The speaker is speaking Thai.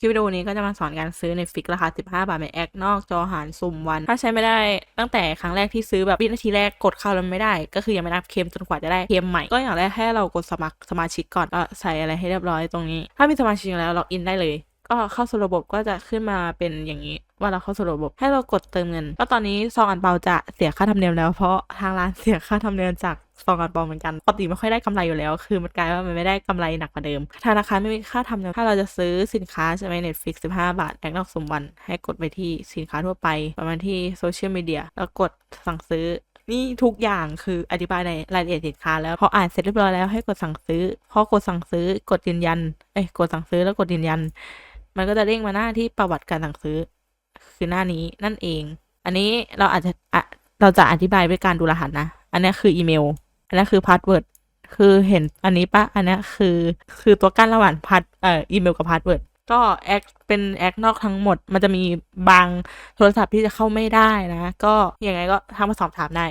คลิปวิดีโอนี้ก็จะมาสอนการซื้อในฟิกราคา 15 บาทในแอคนอกจอหารสุ่มวัน ถ้าใช้ไม่ได้ตั้งแต่ครั้งแรกที่ซื้อแบบวินาทีแรกกดเข้าแล้วไม่ได้ ก็คือยังไม่นับเคมจนกว่าจะได้เค็มใหม่ ก็อย่างแรกให้เรากดสมัครสมาชิกก่อนก็ใส่อะไรให้เรียบร้อยตรงนี้ ถ้ามีสมาชิกแล้วล็อกอินได้เลย ก็เข้าสู่ระบบก็จะขึ้นมาเป็นอย่างนี้ ว่าเราเข้าสู่ระบบให้เรากดเติมเงินก็ตอนนี้ซองอันเปาจะเสียค่าธรรมเนียมแล้วเพราะทางร้านเสียค่าธรรมเนียมจากซองอันเปาเหมือนกันปกติไม่ค่อยได้กำไรอยู่แล้ว คือมันกลายว่ามันไม่ได้กำไรหนักกว่าเดิมธนาคารไม่มีค่าธรรมเนียมถ้าเราจะซื้อสินค้าใช่ไหม Netflix 15บาทแอคนอกสมวันให้กดไปที่สินค้าทั่วไปประมาณที่โซเชียลมีเดียแล้วกดสั่งซื้อนี่ทุกอย่างคืออธิบายในรายละเอียดสินค้าแล้วพออ่านเสร็จเรียบร้อยแล้วให้กดสั่งซื้อ พอกดสั่งซื้อกดยืนยัน เอ้ยกดสั่งซื้อแล้วกดยืนยัน มันก็จะเด้งมาหน้าที่ประวัติการสั่งซื้อ คือหน้านี้นั่นเอง อันนี้เราอาจจะเราจะอธิบายด้วยการดูรหัสนะ อันนี้คืออีเมล อันนี้คือพาสเวิร์ด คือเห็นอันนี้ปะอันนี้คือคือตัวกั้นระหว่างพาสเอ่ออีเมลกับพาสเวิร์ด ก็แอคเป็นแอคนอกทั้งหมด มันจะมีบางโทรศัพท์ที่จะเข้าไม่ได้นะ ก็ยังไงก็ทักมาสอบถามได้